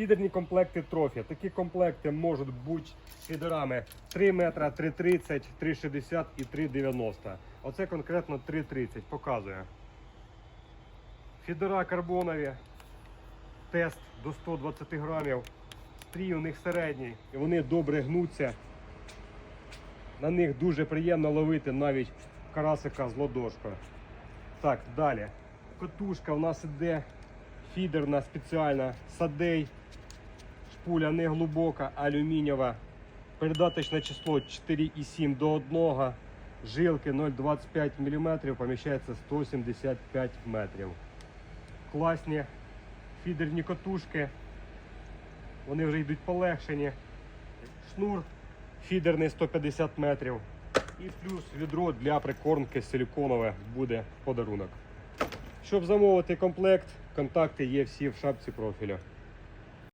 Фідерні комплекти трофі. Такі комплекти можуть бути фідерами 3 метра, 3,30, 3,60 і 3,90. Оце конкретно 3,30 показує. Фідера карбонові. Тест до 120 грамів. Стрій у них середній і вони добре гнуться. На них дуже приємно ловити навіть карасика з ладошкою. Так, далі. Катушка у нас іде фідерна спеціальна садей. Шпуля не глибока, алюмінієва. Передаточне число 4,7 до 1. Жилки 0,25 мм, поміщається 175 метрів. Класні фідерні катушки. Вони вже йдуть полегшені. Шнур фідерний 150 метрів. І плюс відро для прикормки силіконове буде в подарунок. Щоб замовити комплект, контакти є всі в шапці профіля.